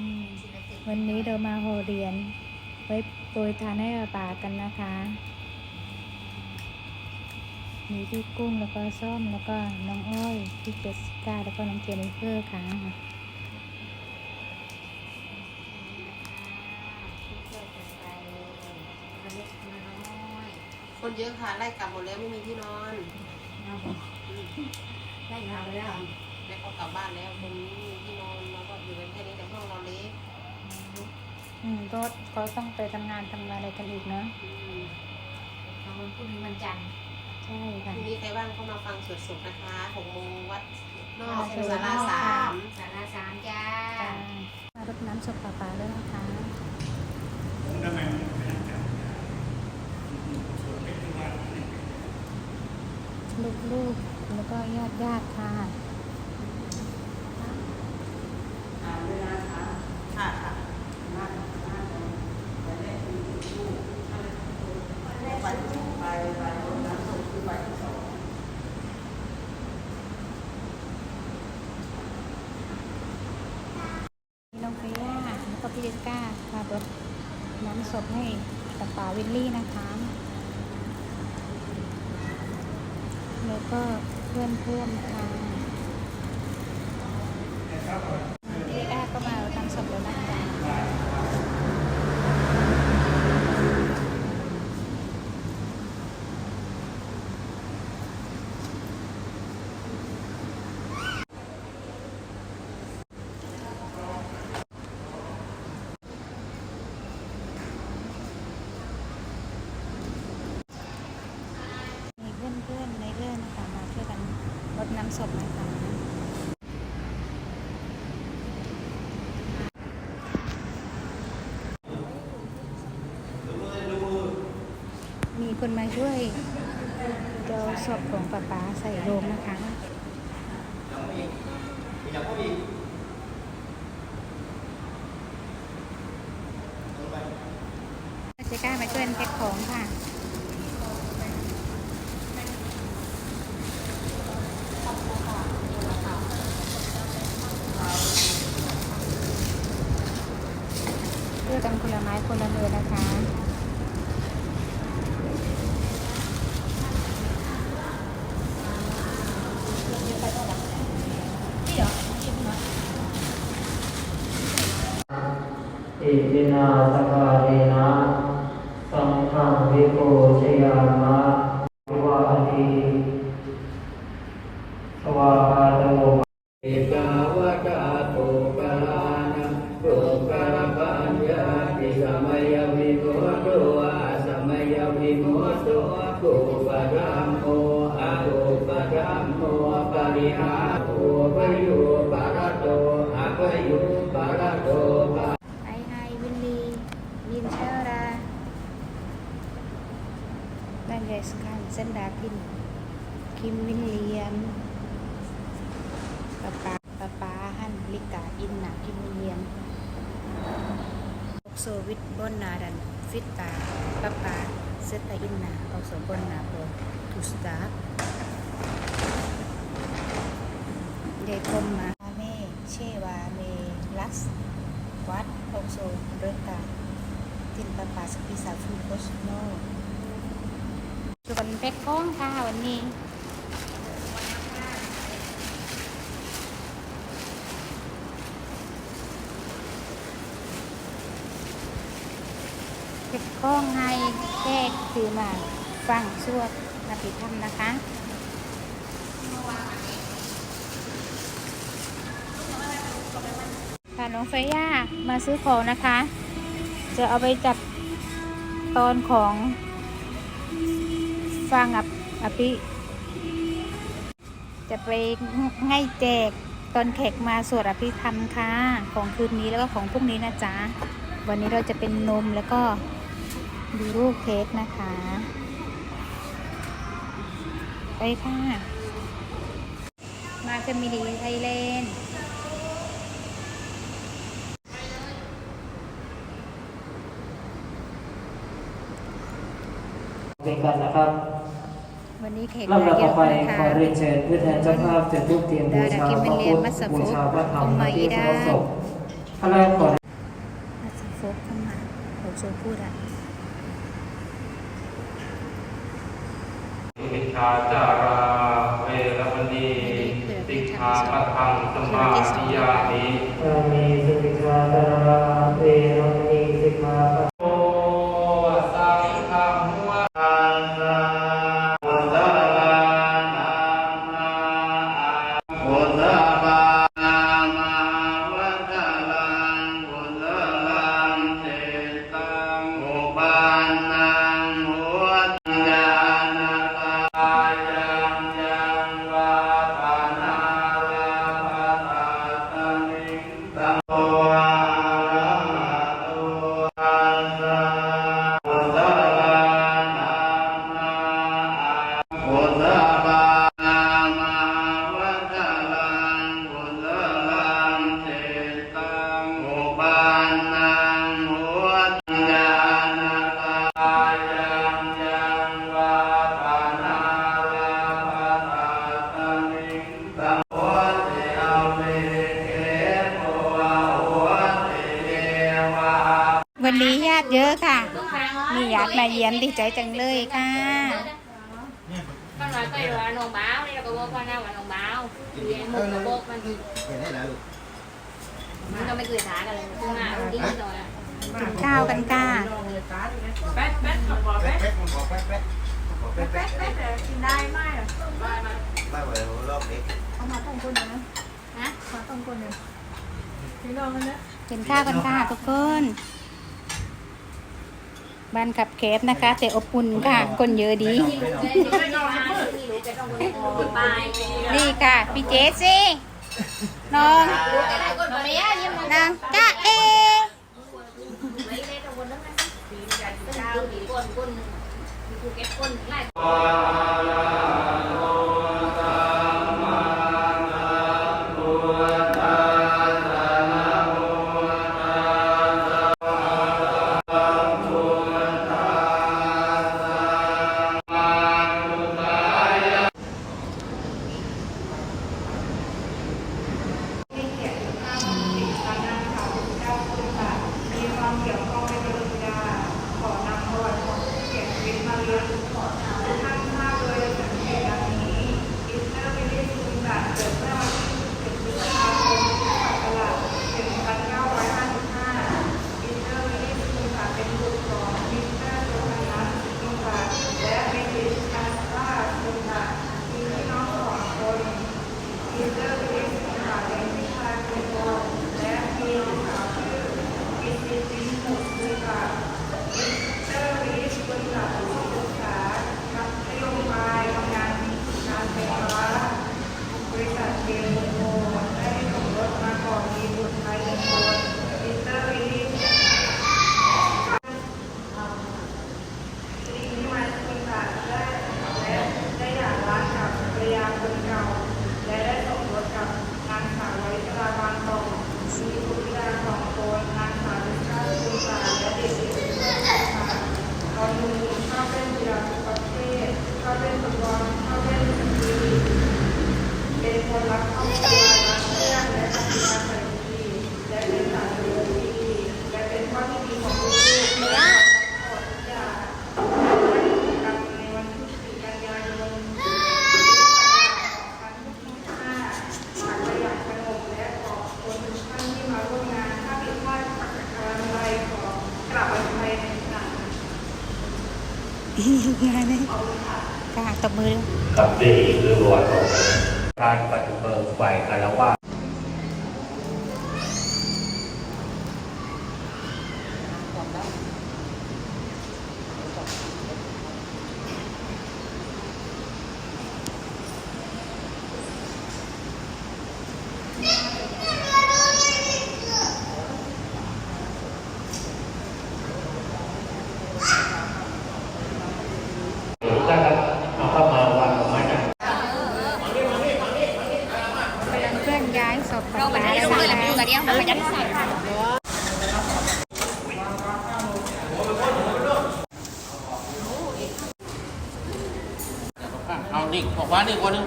อืมวันนี้เรามาโฮเรียน ไว้โปรยทานให้อาป่ากันนะคะ มีพี่กุ้งแล้วก็ส้มแล้วก็น้องอ้อยพี่เจสสิก้าแล้วก็น้องเจนนิเฟอร์ค่ะคนเยอะค่ะไล่กลับหมดแล้วไม่มีที่นอนได้งานแล้ว แล้วเขากลับบ้านแล้วตรงนี้ไม่มีที่นอนเราก็อยู่กันแค่นี้แต่ห้องเราเล็กอืมก็เขาต้องไปทำงานทำงานอะไรกันอีกเนาะอืมเอาวันพรุ่งนี้วันจันทร์ใช่พค่ะ รุ่งนี้ใครว่างก็มาฟังสวดศพนะคะหกโมงวัดนอกค่ะศาลาสาม สาราสามจ้าจ้า มารดน้ำศพป่าป่าด้วยนะคะลูกๆ แล้วก็ญาติญาติๆค่ะค่ะค่ะ น้องเฟีย่า แล้วก็พี่เดก้าพารถน้ำศพให้กับป๋าวิลลี่นะคะ แล้วก็เพื่อนเพื่อนๆค่ะพี่เดก้าก็มารดน้ำศพแล้วนะคะมีเพื่อนเพื่อนๆในเรื่องนะคะมาช่วยกันรดน้ำศพนะคะมี คนมาช่วยเดี๋ยวศพของป้าป๊าใส่โลงนะคะ เจก้ามาช่วยแพ็คของค่ะ เพื่อกันคนละไม้คนละมือนะคะ อิตินาสกาเรนะสังฆังวิโกชยามะวิวาทีสวาคาโตเอกาวจาโตกาลานังโรกาลปัญญาติสมัยวิโมโตอาสมัยวิโมตุโตกุปะรัมโมอะกุปะรัมโมปริหาโตปยุ ดันเยสคันเซนดาพินคิมวินเลียมปะปาปะปาฮันลิกาอินนาคิมวินเลียมโซวิทบอนนาดันฟิตตาปะปาเซตาอินนาออกสบอนนาโปทุสตาเดคมมาเมเชวาเมลัสวัดโอโซเรกาจินปาปาสปิสาฟูโคสโน ชวนแพ็คกล้องค่ะวันนี้แพ็คกล้องให้แขกคือมาฟังสวดอภิธรรมนะคะค่ะน้องเฟย่ามาซื้อของนะคะ จะเอาไปจัดตอนของ ฟังอับอภิจะไปให้แจกตอนแขกมาสวดอภิธรรมค่ะ ของคืนนี้แล้วก็ของพรุ่งนี้นะจ๊ะ วันนี้เราจะเป็นนมแล้วก็ดูรูปเค้กนะคะ ไปค่ะ มาจะมีดีไทยแลนด์เป็นกันนะครับ วันนี้เค้กลำดับเยต่ออะไปนะขคะอเรียนเชิญผู้แทนเจ้าภาพจุดธูปเทียนบูชาพระพุทธบูชาพระธรรมและที่เคารพศพท่านแรกขอโซพูดอะสิกขาจาราเวรมณีสิกขาปะทังสมาธิยามิอามีสุขิชาตาราเวรมณี ติเยอะค่ะ มีญาติมาเยี่ยมดีใจจังเลยค่ะ con nói cây là nồng báo đây là có bố con nào là nồng báo thì em một là bố con เห็นได้แล้วลูกมันก็ไม่เคยถากันเลยคือมาเอาดิ้นหน่อยอะกินข้าวกันค่ะแป๊กแป๊กมันบอกแป๊กแป๊กมันบอกแป๊กแป๊กบอกแป๊กแป๊กแป๊กกินได้ไหมอะไม่ไหวรอบเล็กฮะกินข้าวกันค่ะทุกคน บ้านขับแคบนะคะ แต่อบอุ่นค่ะ คนเยอะดีที่รู้เลยที่ไม่ได้มาที่รู้แกต้องคนไปนี่ค่ะ พี่เจสิน้องน้องเมียยิ้มนางจ้าเอไม่ได้ต้องคนนั้นนะปีนี้จะกินข้าวปีก้นก้นมีภูเก็ตก้นไล่ เอาดิบอกว่าดิคนนึง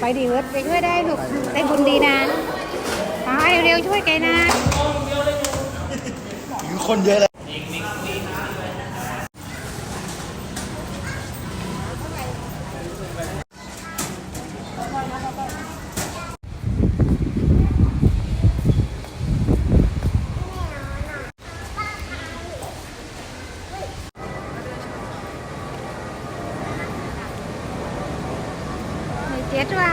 ไปดีเวิร์ดไปช่วยได้ลูกได้บุญดีนะไปเร็วๆช่วยแกนะอยู่คนเยอะเลย จ็ดว่ย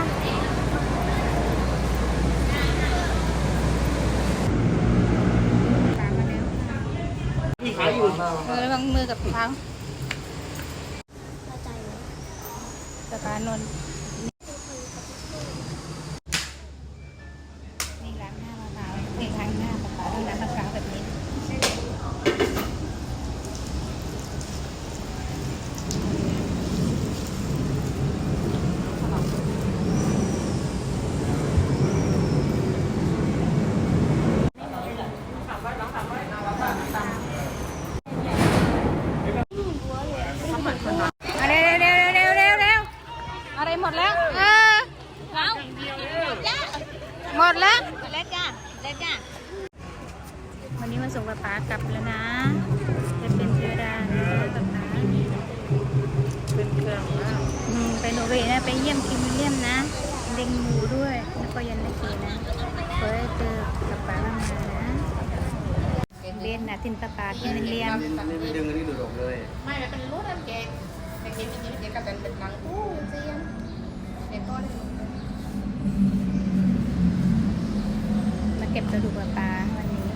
อยู่ระวังมือกับเท้าสกานนท์ กินเลี่ยมนะ เด็งหมูด้วยแล้วก็ยันตะเกียนะเพื่อเจอปลาละมานะเล่นนะทินปลาปลากินเลี่ยมไม่ดึงอันนี้หลุดออกเลยไม่เป็นรูดน้ำแกแต่กินอันี้แก๊กัเป็นเป็นหลังอู้เซียนเดี๋ยวก็มาเก็บกระดูกปลาวันนี้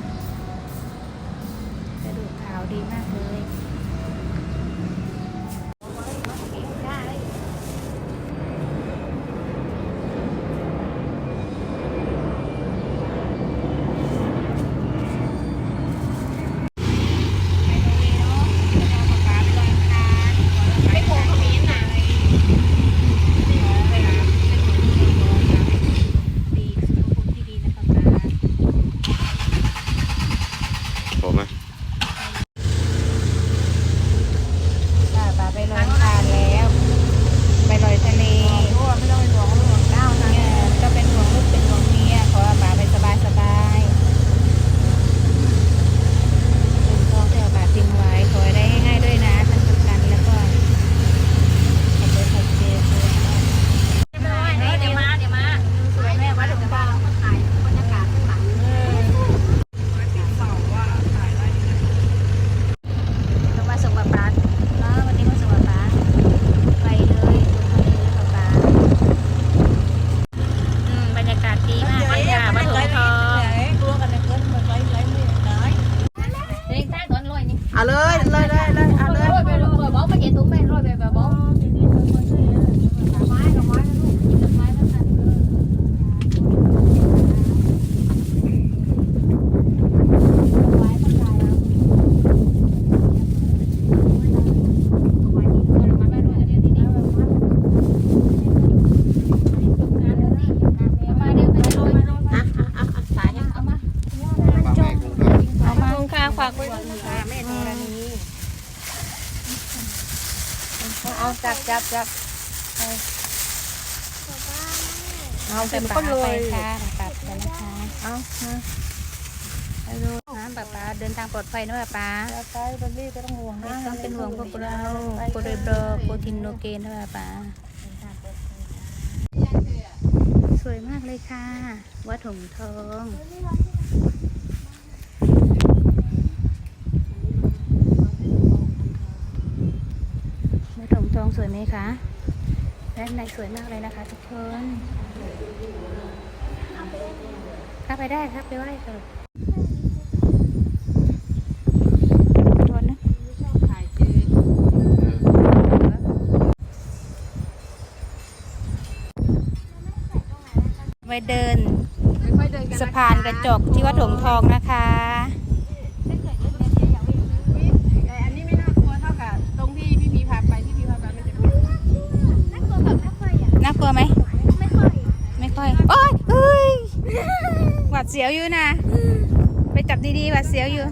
กระดูกขาวดีมากเลยาจับจับจับเอาเต็มปากไปค่ะปากไะเอาปดูนะป้าป้าเดินทางปลอดภัยนะป้าป้าไปบัลลี่ก็ต้องห่วงนะต้องเป็นห่วงพวกเราโปรเดบรโปรทินโนเกนนะป้าป้าสวยมากเลยค่ะ วัดหงทอง นี่คะด้านในสวยมากเลยนะคะ ทุกคนข้าไปได้ครับไปไหว้เถอะไปเดินสะพานกระจกที่วัดหลวงทองนะคะ เสียวอยู่นะ ไปจับดีๆว่ดเสียวอยู่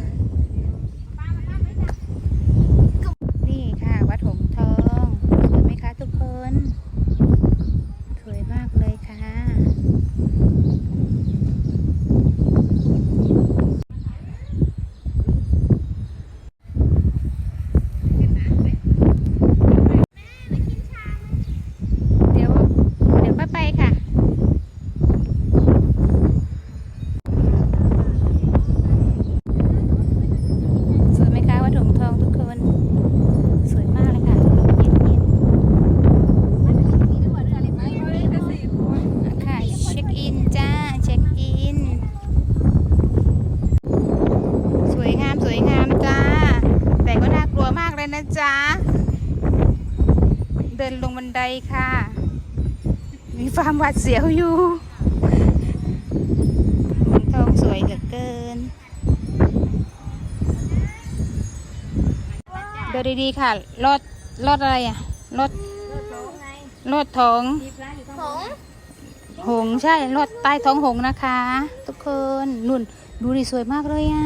นะจ๊ะ เดินลงบันไดค่ะ มีความหวาดเสียวอยู่หมอนทองสวยเหลือเกิน เดินดีๆค่ะ รถ รถอะไรอะ รถ รถท้องหงส์ใช่ รถใต้ท้องหงส์นะคะ ทุกคนนุ่นดูดิสวยมากเลยอะ